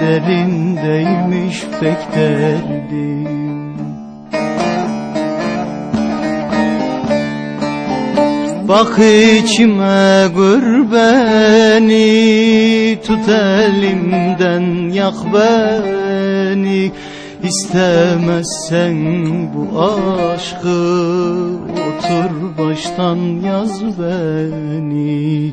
derindeymiş pek derdim. Bak içime gör beni Tut elimden yak beni. İstemezsen bu aşkı Otur baştan yaz beni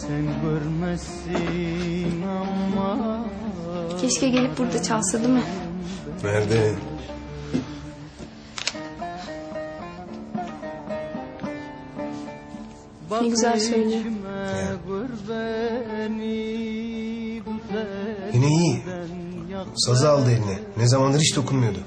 Sen görmezsin ama Keşke gelip burada çalsa değil mi? Nerede? Ne güzel söylüyor. Yine iyi. Sazı aldı eline. Ne zamandır hiç dokunmuyordu.